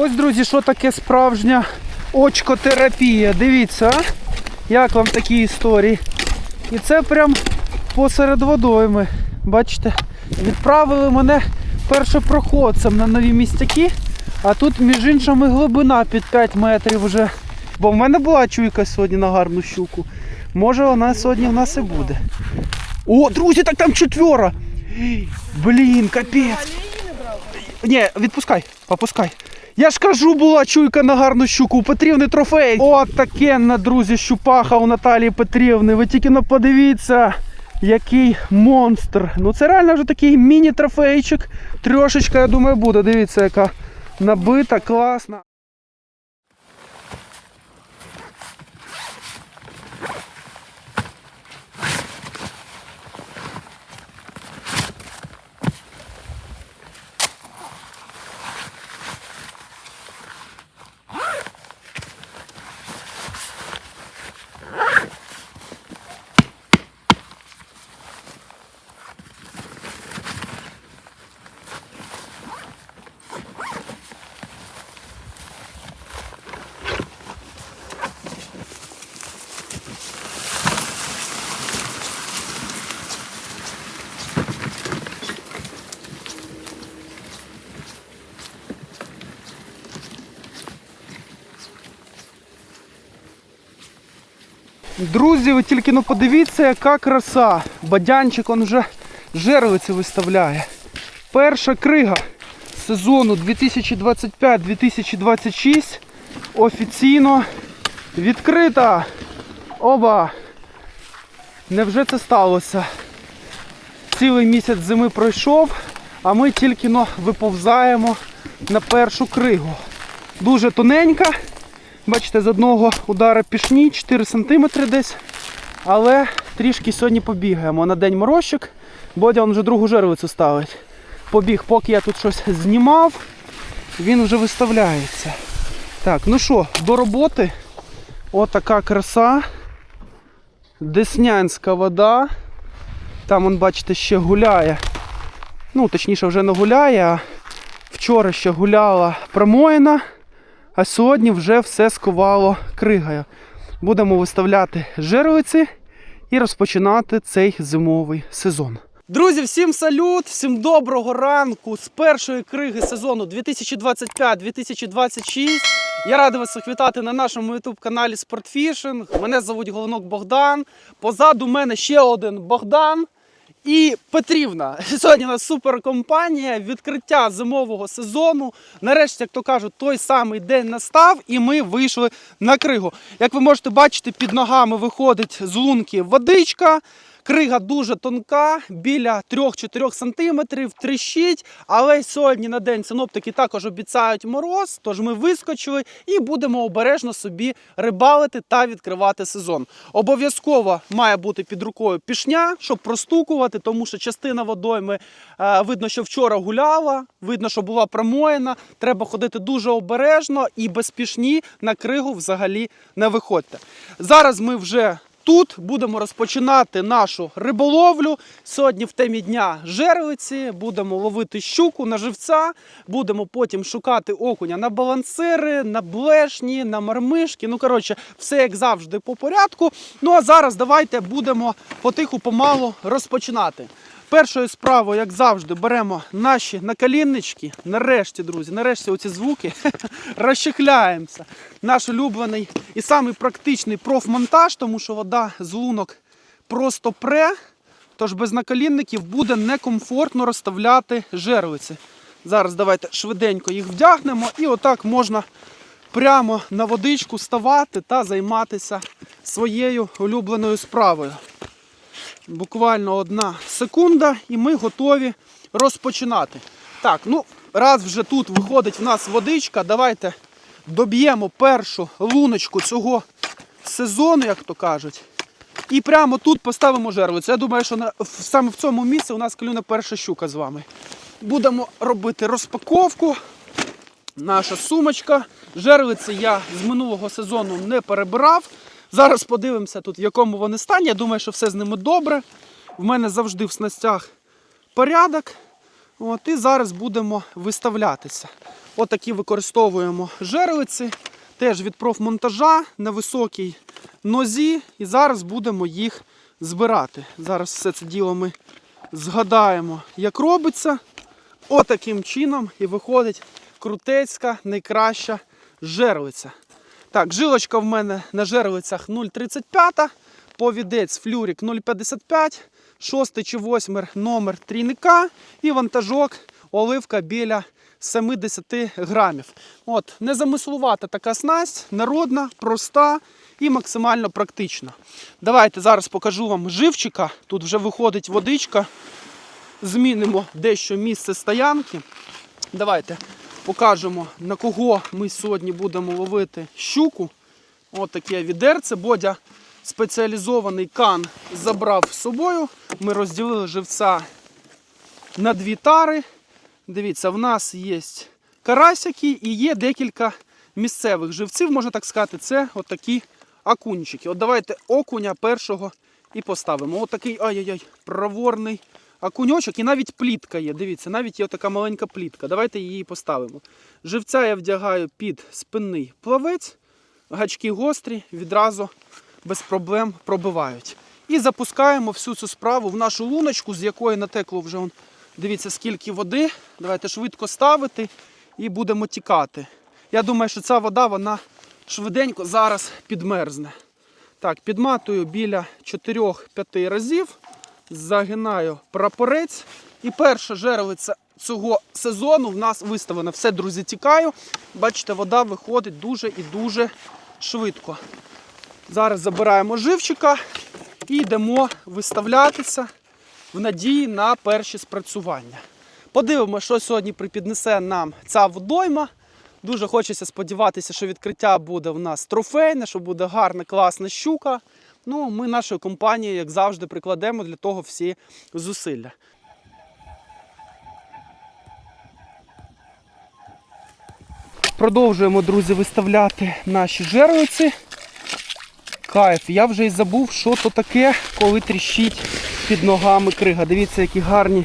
Ось, друзі, що таке справжня очкотерапія. Дивіться, а? як вам такі історії. І це прям посеред водойми. Бачите, відправили мене першопроходцем на нові містяки, а тут, між іншими, глибина під 5 метрів вже. Бо в мене була чуйка сьогодні на гарну щуку. Може вона сьогодні в нас і буде. О, друзі, так там четвера! Блін, капець. Ні, відпускай, попускай. Я ж кажу, була чуйка на гарну щуку. У Петрівни трофей. От таке на друзі, щупаха у Наталії Петрівни. Ви тільки на подивіться, який монстр. Ну це реально вже такий міні-трофейчик. Трьошечка, я думаю, буде. Дивіться, яка набита, класна. Друзі, ви тільки ну подивіться, яка краса. Бадянчик он вже жервиці виставляє. Перша крига сезону 2025-2026 офіційно відкрита. Оба! Невже це сталося? Цілий місяць зими пройшов, а ми тільки но виповзаємо на першу кригу. Дуже тоненька. Бачите, з одного удара пішні 4 см десь. Але трішки сьогодні побігаємо. На день морозчик. Бодя вже другу жервицю ставить. Побіг, поки я тут щось знімав, він вже виставляється. Так, ну що, до роботи. Отака краса. Деснянська вода. Там, он, бачите, ще гуляє. Ну, точніше, вже не гуляє, а вчора ще гуляла промоїна. А сьогодні вже все сковало кригою. Будемо виставляти жервиці і розпочинати цей зимовий сезон. Друзі, всім салют, всім доброго ранку з першої криги сезону 2025-2026. Я радий вас вітати на нашому youtube каналі Спортфішинг. Мене звуть Головнок Богдан. Позаду мене ще один Богдан. І Петрівна, сьогодні у нас суперкомпанія, відкриття зимового сезону. Нарешті, як то кажуть, той самий день настав, і ми вийшли на кригу. Як ви можете бачити, під ногами виходить з лунки водичка. Крига дуже тонка, біля 3-4 см, тріщить. Але сьогодні на день синоптики також обіцяють мороз, тож ми вискочили і будемо обережно собі рибалити та відкривати сезон. Обов'язково має бути під рукою пішня, щоб простукувати, тому що частина водойми е, видно, що вчора гуляла, видно, що була промоєна. Треба ходити дуже обережно і без пішні на кригу взагалі не виходьте. Зараз ми вже Тут будемо розпочинати нашу риболовлю. Сьогодні в темі дня жервиці, будемо ловити щуку на живця, будемо потім шукати окуня на балансири, на блешні, на мармишки. Ну, коротше, все як завжди по порядку. Ну а зараз давайте будемо потиху помалу розпочинати. Першою справою, як завжди, беремо наші накаліннички. Нарешті, друзі, нарешті оці звуки розчехляємося. Наш улюблений і самий практичний профмонтаж, тому що вода з лунок просто пре. Тож без накалінників буде некомфортно розставляти жервиці. Зараз давайте швиденько їх вдягнемо і отак можна прямо на водичку ставати та займатися своєю улюбленою справою. Буквально одна секунда, і ми готові розпочинати. Так, ну, раз вже тут виходить в нас водичка, давайте доб'ємо першу луночку цього сезону, як то кажуть. І прямо тут поставимо жервицю. Я думаю, що на, саме в цьому місці у нас клюне перша щука з вами. Будемо робити розпаковку. Наша сумочка. Жервиці я з минулого сезону не перебирав. Зараз подивимося тут, в якому вони стані. Я думаю, що все з ними добре. В мене завжди в снастях порядок. От, і зараз будемо виставлятися. Отакі використовуємо жерлиці, теж від профмонтажа на високій нозі. І зараз будемо їх збирати. Зараз все це діло ми згадаємо, як робиться. Отаким чином і виходить крутецька, найкраща жерлиця. Так, жилочка в мене на жерлицях 0,35, повідець флюрик 0,55, шостий чи восьмий номер трійника і вантажок оливка біля 70 грамів. От, незамислувата така снасть, народна, проста і максимально практична. Давайте зараз покажу вам живчика. Тут вже виходить водичка. Змінимо дещо місце стоянки. Давайте покажемо, на кого ми сьогодні будемо ловити щуку. От таке відерце. Бодя спеціалізований кан забрав з собою. Ми розділили живця на дві тари. Дивіться, в нас є карасяки і є декілька місцевих живців, можна так сказати, це отакі акунчики. От давайте окуня першого і поставимо. Отакий ай-яй-яй, проворний акуньочок і навіть плітка є. Дивіться, навіть є така маленька плітка. Давайте її поставимо. Живця я вдягаю під спинний плавець, гачки гострі, відразу без проблем пробивають. І запускаємо всю цю справу в нашу луночку, з якої натекло вже он, дивіться, скільки води. Давайте швидко ставити і будемо тікати. Я думаю, що ця вода вона швиденько зараз підмерзне. Так, підматую біля 4-5 разів, загинаю прапорець. І перша жерлиця цього сезону в нас виставлена. Все, друзі, тікаю. Бачите, вода виходить дуже і дуже швидко. Зараз забираємо живчика і йдемо виставлятися в надії на перші спрацювання. Подивимося, що сьогодні припіднесе нам ця водойма. Дуже хочеться сподіватися, що відкриття буде в нас трофейне, що буде гарна, класна щука. Ну, ми нашою компанією, як завжди, прикладемо для того всі зусилля. Продовжуємо, друзі, виставляти наші жерлиці. Кайф. Я вже й забув, що то таке, коли тріщить під ногами крига. Дивіться, які гарні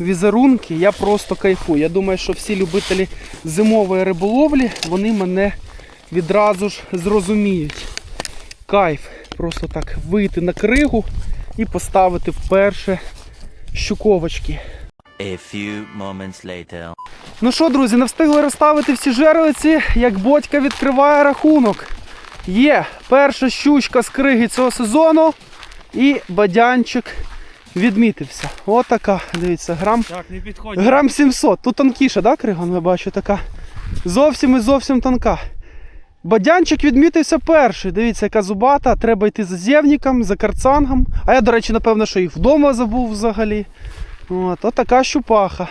візерунки. Я просто кайфую. Я думаю, що всі любителі зимової риболовлі, вони мене відразу ж зрозуміють. Кайф. Просто так вийти на кригу і поставити вперше щуковочки. A few moments later. Ну що, друзі, не встигли розставити всі жерлиці, як бодька відкриває рахунок. Є перша щучка з криги цього сезону і бадянчик відмітився. Отака, дивіться, грам, Так, не підходь. грам 700. Тут тонкіша, да, крига? Ну, я бачу, така. Зовсім і зовсім тонка. Бадянчик відмітився перший. Дивіться, яка зубата. Треба йти за зєвніком, за карцангом. А я, до речі, напевно, що їх вдома забув взагалі. От, отака щупаха.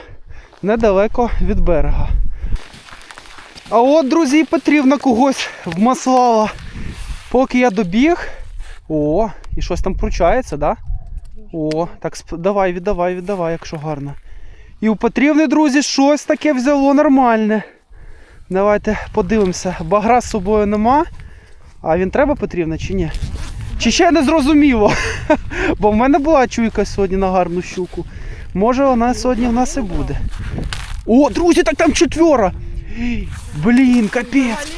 Недалеко від берега. А от, друзі, Петрівна когось вмаслала. Поки я добіг. О, і щось там пручається, да? О, так давай, віддавай, віддавай, якщо гарно. І у Петрівни, друзі, щось таке взяло нормальне. Давайте подивимося. Багра з собою нема. А він треба Петрівна чи ні? Чи ще не зрозуміло? Бо в мене була чуйка сьогодні на гарну щуку. Може вона сьогодні в нас і буде. О, друзі, так там четвера! Блін, капець.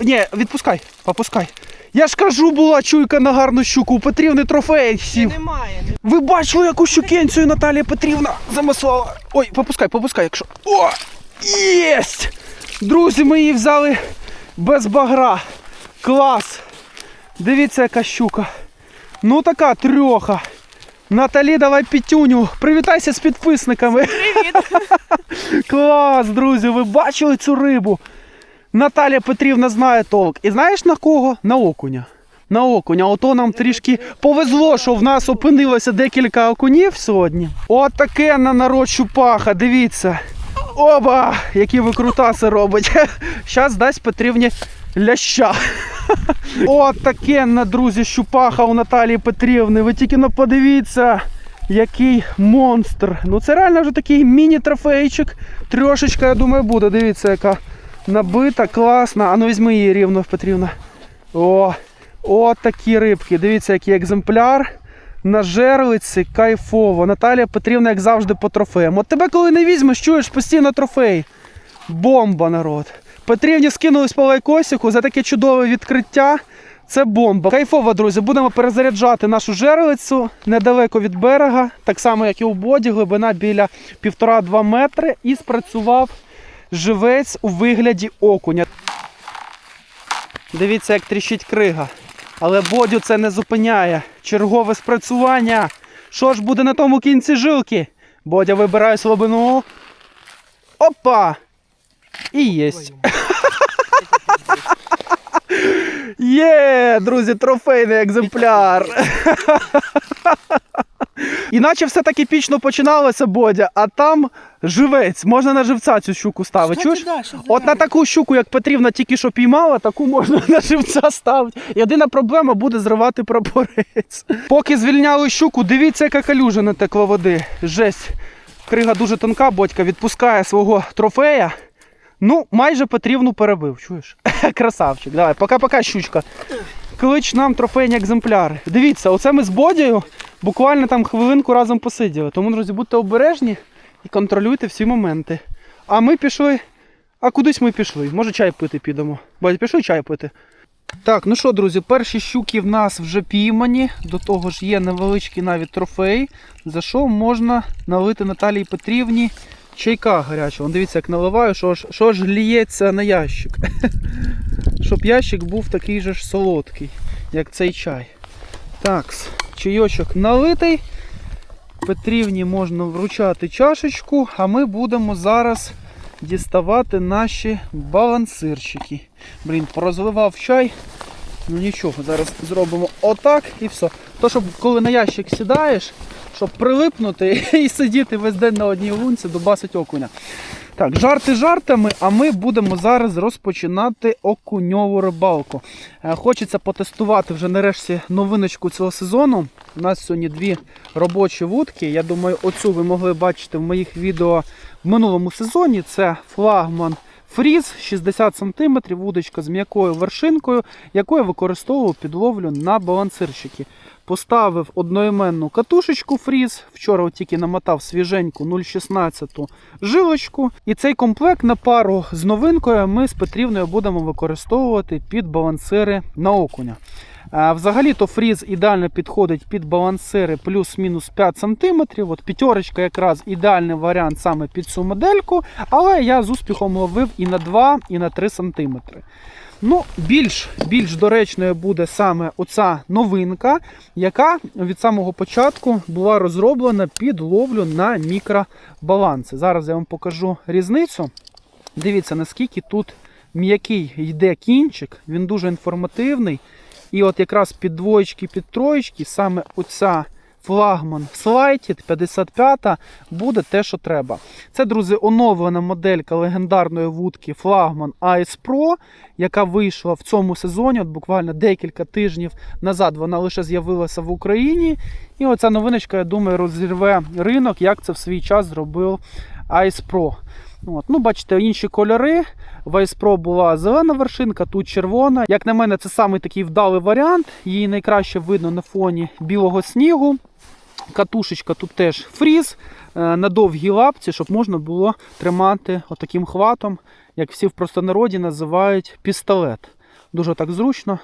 Ні, відпускай, попускай. Я ж кажу, була чуйка на гарну щуку, у Петрівни трофей сів. Немає. Ви бачили, яку щукенцію Наталія Петрівна замислала? Ой, попускай, попускай, якщо. О! Єсть! Друзі, ми її взяли без багра. Клас! Дивіться, яка щука. Ну така трьоха. Наталі, давай пітюню. Привітайся з підписниками. Привіт! Клас, друзі, ви бачили цю рибу? Наталія Петрівна знає толк. І знаєш на кого? На окуня. На окуня. Ото нам трішки повезло, що в нас опинилося декілька окунів сьогодні. От таке на народ щупаха, дивіться. Оба! Які викрутаси робить. Щас дасть Петрівні ляща. От таке на друзі щупаха у Наталії Петрівни. Ви тільки подивіться, який монстр. Ну це реально вже такий міні-трофейчик. Трошечка, я думаю, буде. Дивіться, яка набита, класна. А ну візьми її рівно, Петрівна. О, от такі рибки. Дивіться, який екземпляр. На жерлиці кайфово. Наталія Петрівна, як завжди, по трофеям. От тебе коли не візьмеш, чуєш постійно трофей. Бомба, народ. Петрівні скинулись по лайкосику за таке чудове відкриття. Це бомба. Кайфово, друзі. Будемо перезаряджати нашу жерлицю недалеко від берега, так само, як і у боді, глибина біля 1,5-2 метри. І спрацював живець у вигляді окуня. Дивіться, як тріщить крига. Але бодю це не зупиняє. Чергове спрацювання. Що ж буде на тому кінці жилки? Бодя вибирає слабину. Опа! І єсть. Є, друзі, трофейний екземпляр. Іначе все так епічно починалося, Бодя, а там живець. Можна на живця цю щуку ставити. Чуєш? От на таку щуку, як Петрівна тільки що піймала, таку можна на живця ставити. Єдина проблема буде зривати прапорець. Поки звільняли щуку, дивіться, яка калюжа натекла води. Жесть. Крига дуже тонка, бодька відпускає свого трофея. Ну, майже Петрівну перебив, чуєш? Красавчик. Давай, пока-пока, щучка. Клич нам трофейні екземпляри. Дивіться, оце ми з Бодією буквально там хвилинку разом посиділи. Тому, друзі, будьте обережні і контролюйте всі моменти. А ми пішли. А кудись ми пішли. Може чай пити підемо. Бодя, пішли чай пити. Так, ну що, друзі, перші щуки в нас вже піймані. До того ж є невеличкий навіть трофей, за що можна налити Наталії Петрівні чайка. Вон Дивіться, як наливаю, що ж, що ж ліється на ящик. Щоб ящик був такий же ж солодкий, як цей чай. Так, чайочок налитий. Петрівні можна вручати чашечку, а ми будемо зараз діставати наші балансирчики. Блін, порозливав чай. Ну нічого, зараз зробимо отак і все. То, щоб коли на ящик сідаєш, щоб прилипнути і сидіти весь день на одній лунці, добасить окуня. Так, жарти жартами, а ми будемо зараз розпочинати окуньову рибалку. Е, Хочеться потестувати вже нарешті новиночку цього сезону. У нас сьогодні дві робочі вудки. Я думаю, оцю ви могли бачити в моїх відео в минулому сезоні. Це флагман фріз 60 см, вудочка з м'якою вершинкою, яку я використовував під ловлю на балансирщики. Поставив одноіменну катушечку фріз. Вчора тільки намотав свіженьку 0,16 жилочку. І цей комплект на пару з новинкою ми з Петрівною будемо використовувати під балансири на окуня. А, Взагалі то фріз ідеально підходить під балансири плюс-мінус 5 см. От п'ятерочка якраз ідеальний варіант саме під цю модельку, але я з успіхом ловив і на 2, і на 3 см. Ну, більш, більш доречною буде саме оця новинка, яка від самого початку була розроблена під ловлю на мікробаланси. Зараз я вам покажу різницю. Дивіться, наскільки тут м'який йде кінчик, він дуже інформативний. І от якраз під двоєчки, під троєчки, саме оця флагман Слайтід 55 буде те, що треба. Це, друзі, оновлена моделька легендарної вудки флагман AS Pro, яка вийшла в цьому сезоні, от буквально декілька тижнів назад вона лише з'явилася в Україні. І оця новиночка, я думаю, розірве ринок, як це в свій час зробив AS Pro. От. Ну, бачите, інші кольори. В Ice Pro була зелена вершинка, тут червона. Як на мене, це самий такий вдалий варіант. Її найкраще видно на фоні білого снігу. Катушечка тут теж фріз е, на довгій лапці, щоб можна було тримати отаким хватом, як всі в простонароді називають пістолет. Дуже так зручно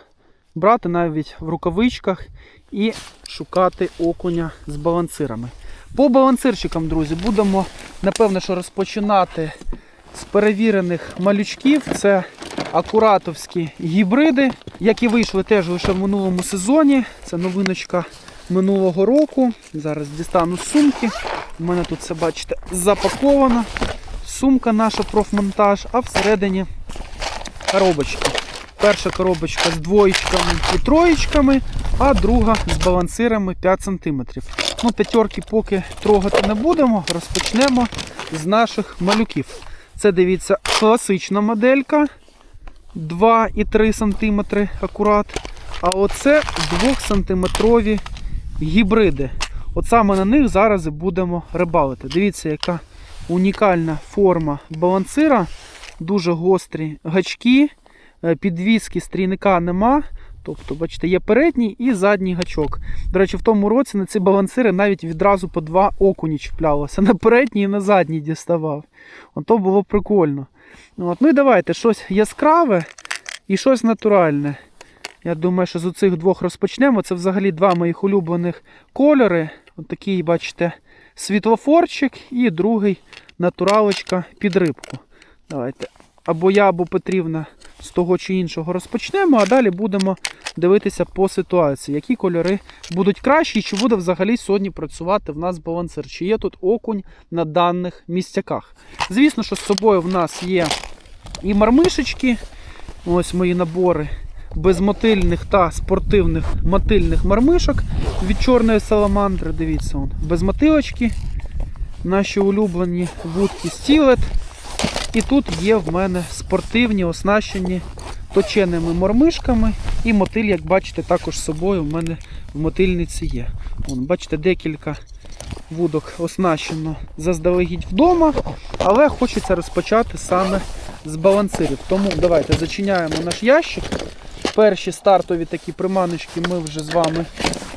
брати навіть в рукавичках і шукати окуня з балансирами. По балансирчикам, друзі, будемо напевно, що розпочинати з перевірених малючків. Це акуратовські гібриди, які вийшли теж лише в минулому сезоні. Це новиночка минулого року. Зараз дістану сумки. У мене тут все, бачите, запаковано. Сумка наша профмонтаж, а всередині коробочки. Перша коробочка з двоєчками і троєчками, а друга з балансирами 5 см. Ну, п'ятерки поки трогати не будемо, розпочнемо з наших малюків. Це дивіться класична моделька 2,3 см акурат. А оце 2-сантиметрові гібриди. От саме на них зараз і будемо рибалити. Дивіться, яка унікальна форма балансира, дуже гострі гачки, підвіски стрійника нема. Тобто, бачите, є передній і задній гачок. До речі, в тому році на ці балансири навіть відразу по два окуні чіплялося. На передній і на задній діставав. Ото було прикольно. От. Ну і давайте щось яскраве і щось натуральне. Я думаю, що з цих двох розпочнемо. Це взагалі два моїх улюблених кольори. От такий, бачите, світлофорчик і другий натуралочка під рибку. Давайте. Або я, або Петрівна з того чи іншого розпочнемо, а далі будемо дивитися по ситуації, які кольори будуть кращі, і чи буде взагалі сьогодні працювати в нас балансир, чи є тут окунь на даних місцяках. Звісно, що з собою в нас є і мармишечки, ось мої набори безмотильних та спортивних мотильних мармишок від чорної саламандри. Дивіться, он, без мотилочки, наші улюблені вудки стілет. І тут є в мене спортивні, оснащені точеними мормишками. І мотиль, як бачите, також з собою в мене в мотильниці є. Вон, бачите, декілька вудок оснащено заздалегідь вдома, але хочеться розпочати саме з балансирів. Тому давайте зачиняємо наш ящик. Перші стартові такі приманочки ми вже з вами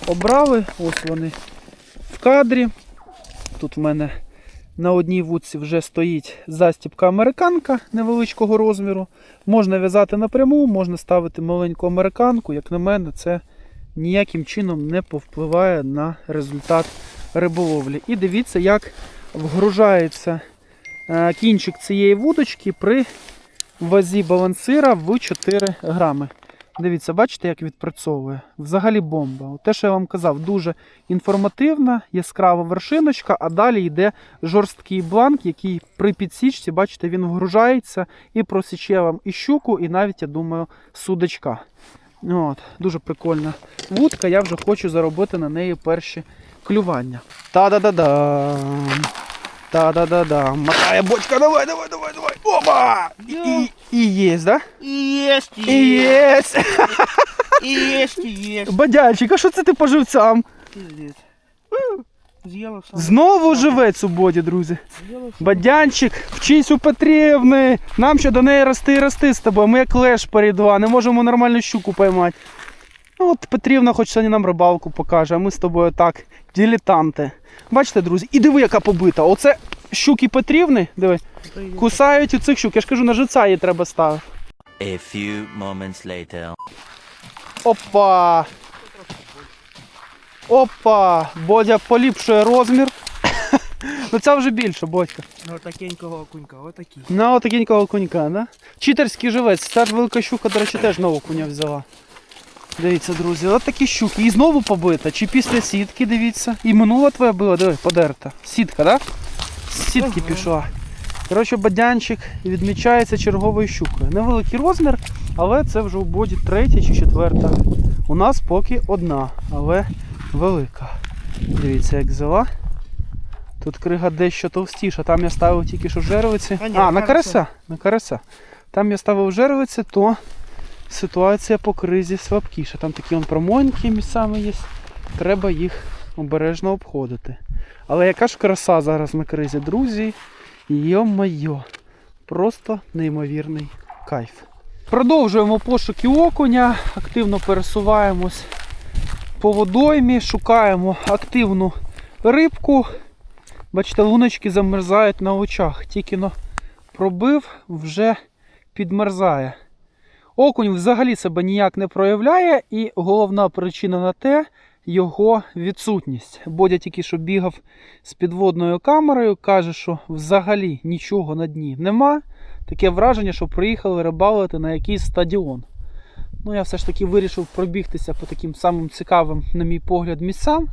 обрали. Ось вони в кадрі. Тут в мене на одній вудці вже стоїть застібка американка невеличкого розміру. Можна в'язати напряму, можна ставити маленьку американку. Як на мене, це ніяким чином не повпливає на результат риболовлі. І дивіться, як вгружається е, кінчик цієї вудочки при вазі балансира в 4 грами. Дивіться, бачите, як відпрацьовує. Взагалі бомба. Те, що я вам казав, дуже інформативна, яскрава вершиночка, а далі йде жорсткий бланк, який при підсічці, бачите, він вгружається і просіче вам і щуку, і навіть, я думаю, судачка. От, Дуже прикольна вудка, я вже хочу заробити на неї перші клювання. Та-да-да-да. Та-да-да-да. Мотає бочка, давай, давай, давай, давай. Опа! І, і, і є, да? Есть, І есть, є. есть, есть. Бадянчик, а що це ти по живцям? Пиздец. Съела сам. Знову живець у боді, друзі. Сам. Бадянчик, вчись у Петрівни. Нам ще до неї рости і рости з тобою. Ми як леш перед два, не можемо нормальну щуку поймати. Ну от Петрівна хоч сьогодні нам рибалку покаже, а ми з тобою так, дилетанти. Бачите, друзі, і диви, яка побита. Оце щуки Петрівни, диви, кусають у цих щук. Я ж кажу, на живця її треба ставити. A few moments later. Опа! Опа! Бодя поліпшує розмір. ну це вже більше, Бодька. Ну, такенького окунька, вот такие. На отакенького конька, да? Читерський живець. Ця ж велика щука, до речі, теж нового коня взяла. Дивіться, друзі, от такі щуки. І знову побита. Чи після сітки, дивіться. І минула твоя була, диви, подерта. Сітка, так? Да? З сітки пішла. Коротше, бадянчик відмічається черговою щукою. Невеликий розмір, але це вже у боді третя чи четверта. У нас поки одна, але велика. Дивіться, як взяла. Тут крига дещо товстіша. Там я ставив тільки що жервиці. А, ні, А, на карася. На карася. Там я ставив жервиці, то ситуація по кризі слабкіша. Там такі он промоньки місцями є. Треба їх обережно обходити. Але яка ж краса зараз на кризі, друзі? Йо-майо. Просто неймовірний кайф. Продовжуємо пошуки окуня, активно пересуваємось по водоймі, шукаємо активну рибку. Бачите, луночки замерзають на очах. Тільки но пробив, вже підмерзає. Окунь взагалі себе ніяк не проявляє, і головна причина на те його відсутність. Бодя тільки що бігав з підводною камерою, каже, що взагалі нічого на дні нема. Таке враження, що приїхали рибалити на якийсь стадіон. Ну, я все ж таки вирішив пробігтися по таким самим цікавим, на мій погляд, місцям.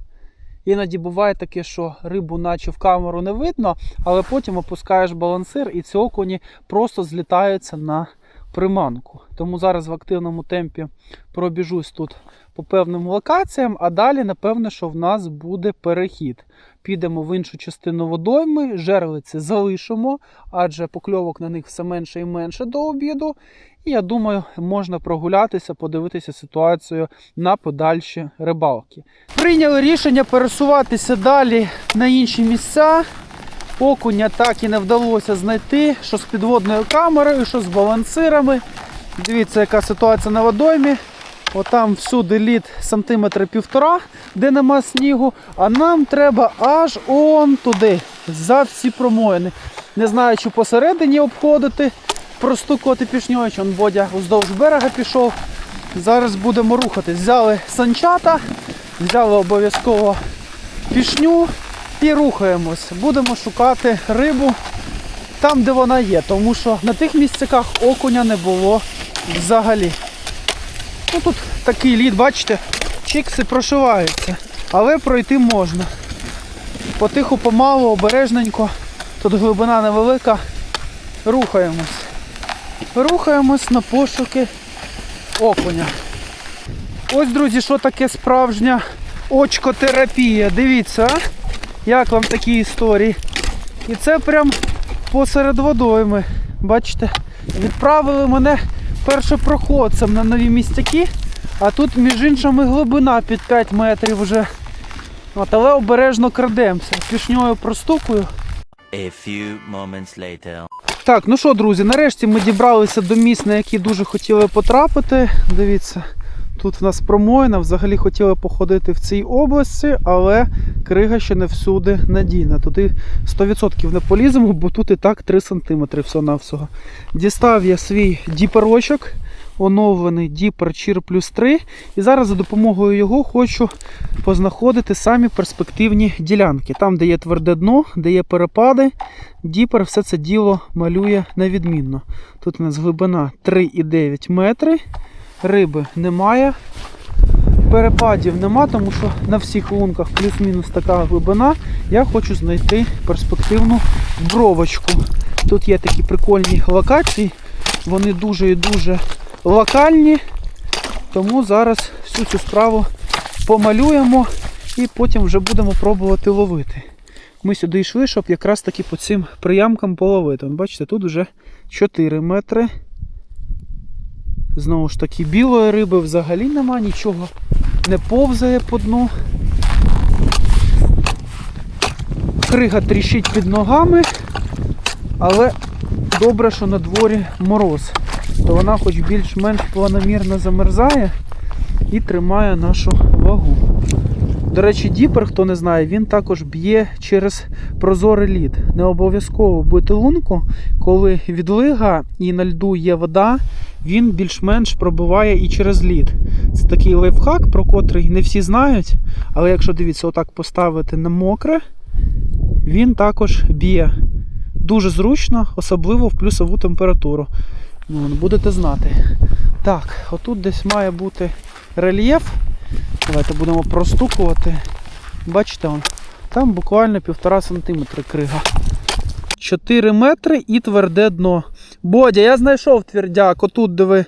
Іноді буває таке, що рибу наче в камеру не видно, але потім опускаєш балансир і ці окуні просто злітаються на приманку. Тому зараз в активному темпі пробіжусь тут по певним локаціям, а далі, напевне, що в нас буде перехід. Підемо в іншу частину водойми, жерлиці залишимо, адже покльовок на них все менше і менше до обіду. І я думаю, можна прогулятися, подивитися ситуацію на подальші рибалки. Прийняли рішення пересуватися далі на інші місця. Окуня так і не вдалося знайти, що з підводною камерою, що з балансирами. Дивіться, яка ситуація на водоймі. Отам всюди лід сантиметра півтора, де нема снігу. А нам треба аж он туди, за всі промоїни. Не знаю, чи посередині обходити, простукувати пішньою, чи он Бодя уздовж берега пішов. Зараз будемо рухатись. Взяли санчата, взяли обов'язково пішню і рухаємось. Будемо шукати рибу там, де вона є, тому що на тих місцяках окуня не було взагалі. Ну тут такий лід, бачите, чикси прошиваються, але пройти можна. Потиху, помалу, обережненько. Тут глибина невелика. Рухаємось. Рухаємось на пошуки окуня. Ось, друзі, що таке справжня очкотерапія. Дивіться, а? Як вам такі історії. І це прям посеред водойми. Бачите, відправили мене першопроходцем на нові містяки, а тут, між іншими, глибина під 5 метрів вже. От, але обережно крадемося. Пішньою простукою. A few moments later. Так, ну що, друзі, нарешті ми дібралися до місць, на які дуже хотіли потрапити. Дивіться, тут в нас промоїна. Взагалі хотіли походити в цій області, але крига ще не всюди надійна. Туди 100% не поліземо, бо тут і так 3 см всього-навсього. Дістав я свій діперочок, оновлений діпер Чір плюс 3. І зараз за допомогою його хочу познаходити самі перспективні ділянки. Там, де є тверде дно, де є перепади. Діпер все це діло малює невідмінно. Тут у нас глибина 3,9 метри, риби немає, перепадів нема, тому що на всіх лунках плюс-мінус така глибина. Я хочу знайти перспективну бровочку. Тут є такі прикольні локації, вони дуже і дуже локальні. Тому зараз всю цю справу помалюємо і потім вже будемо пробувати ловити. Ми сюди йшли, щоб якраз таки по цим приямкам половити. Бачите, тут вже 4 метри. Знову ж таки, білої риби взагалі нема, нічого не повзає по дну. Крига тріщить під ногами, але добре, що на дворі мороз. То вона хоч більш-менш планомірно замерзає і тримає нашу вагу. До речі, діпер, хто не знає, він також б'є через прозорий лід. Не обов'язково бити лунку, коли відлига і на льду є вода, він більш-менш пробиває і через лід. Це такий лайфхак, про котрий не всі знають, але якщо дивіться, отак поставити на мокре, він також б'є. Дуже зручно, особливо в плюсову температуру. Ну, будете знати. Так, отут десь має бути рельєф. Давайте будемо простукувати. Бачите, он, там буквально півтора сантиметри крига. 4 метри і тверде дно. Бодя, я знайшов твердяк. Отут, диви,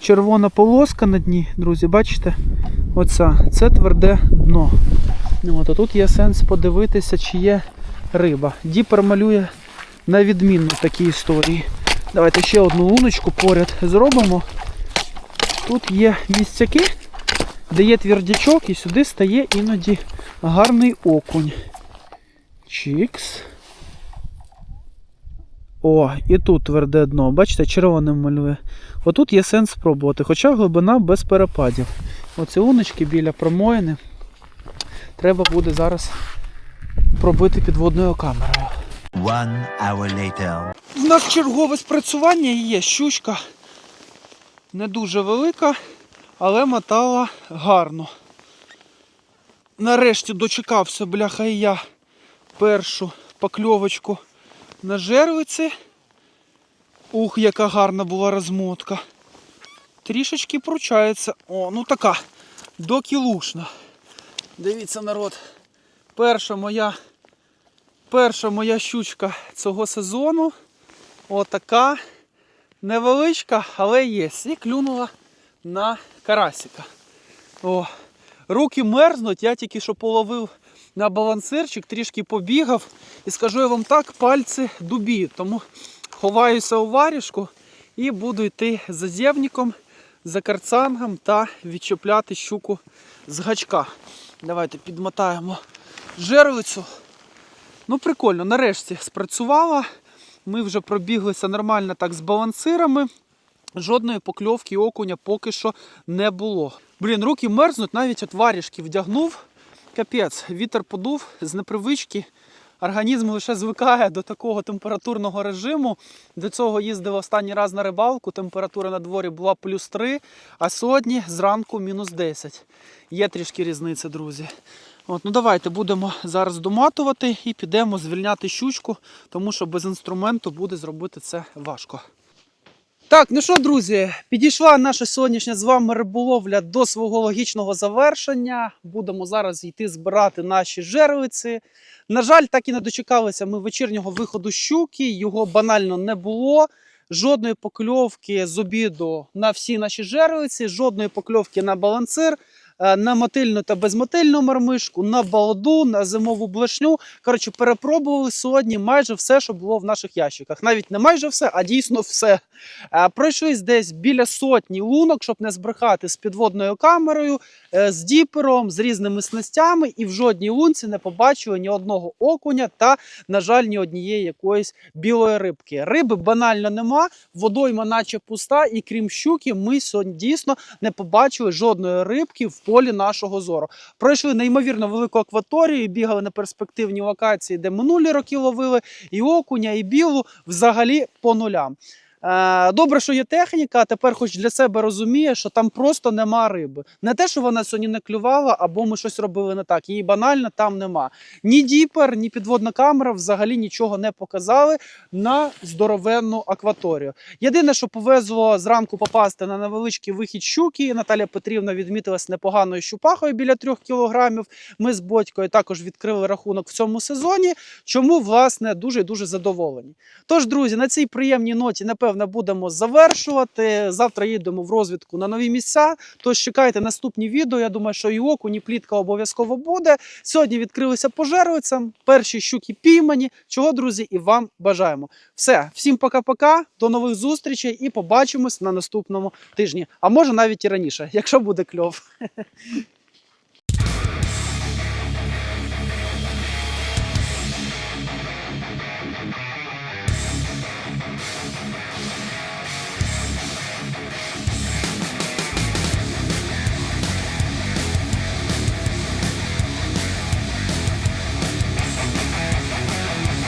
червона полоска на дні, друзі, бачите? Оця. Це тверде дно. Ну, От, а тут є сенс подивитися, чи є риба. Діпер малює на відмінно такі історії. Давайте ще одну луночку поряд зробимо. Тут є місцяки, де є твердячок, і сюди стає іноді гарний окунь. Чікс. О, і тут тверде дно. Бачите, червоним малює. Отут є сенс спробувати, хоча глибина без перепадів. Оці луночки біля промоїни треба буде зараз пробити підводною камерою. One hour later. У нас чергове спрацювання є щучка. Не дуже велика, але мотала гарно. Нарешті дочекався, бляха, і я першу покльовочку на жервиці. Ух, яка гарна була розмотка. Трішечки пручається. О, ну така докілушна. Дивіться, народ. Перша моя перша моя щучка цього сезону. Отака невеличка, але є. І клюнула на карасика. О, руки мерзнуть, я тільки що половив на балансирчик, трішки побігав. І скажу я вам так, пальці дубіють. Тому ховаюся у варішку і буду йти за зєвніком, за карцангом та відчіпляти щуку з гачка. Давайте підмотаємо жерлицю. Ну, прикольно, нарешті спрацювала. Ми вже пробіглися нормально так з балансирами. Жодної покльовки окуня поки що не було. Блін, руки мерзнуть, навіть от варішки вдягнув. Капець, вітер подув з непривички. Організм лише звикає до такого температурного режиму. До цього їздив останній раз на рибалку. Температура на дворі була плюс 3, а сьогодні зранку мінус 10. Є трішки різниця, друзі. От, ну давайте будемо зараз доматувати і підемо звільняти щучку, тому що без інструменту буде зробити це важко. Так, ну що, друзі, підійшла наша сьогоднішня з вами риболовля до свого логічного завершення. Будемо зараз йти збирати наші жервиці. На жаль, так і не дочекалися ми вечірнього виходу щуки. Його банально не було. Жодної покльовки з обіду на всі наші жервиці, жодної покльовки на балансир, е, на мотильну та безмотильну мармишку, на балоду, на зимову блешню. Коротше, перепробували сьогодні майже все, що було в наших ящиках. Навіть не майже все, а дійсно все. Е, Пройшлись десь біля сотні лунок, щоб не збрехати з підводною камерою, е, з діпером, з різними снастями, і в жодній лунці не побачили ні одного окуня та, на жаль, ні однієї якоїсь білої рибки. Риби банально нема, водойма наче пуста, і крім щуки, ми сьогодні дійсно не побачили жодної рибки в полі нашого зору. Пройшли неймовірно велику акваторію, бігали на перспективні локації, де минулі роки ловили і окуня, і білу взагалі по нулям. Е, Добре, що є техніка, а тепер хоч для себе розуміє, що там просто нема риби. Не те, що вона сьогодні не клювала, або ми щось робили не так. Її банально там нема. Ні діпер, ні підводна камера взагалі нічого не показали на здоровенну акваторію. Єдине, що повезло зранку попасти на невеличкий вихід щуки. Наталя Петрівна відмітилась непоганою щупахою біля трьох кілограмів. Ми з Бодькою також відкрили рахунок в цьому сезоні. Чому власне дуже дуже задоволені. Тож, друзі, на цій приємній ноті, напевно, будемо завершувати. Завтра їдемо в розвідку на нові місця. Тож чекайте наступні відео. Я думаю, що і окунь, і плітка обов'язково буде. Сьогодні відкрилися пожервицям. Перші щуки піймані. Чого, друзі, і вам бажаємо. Все, всім пока-пока, до нових зустрічей і побачимось на наступному тижні. А може навіть і раніше, якщо буде кльов.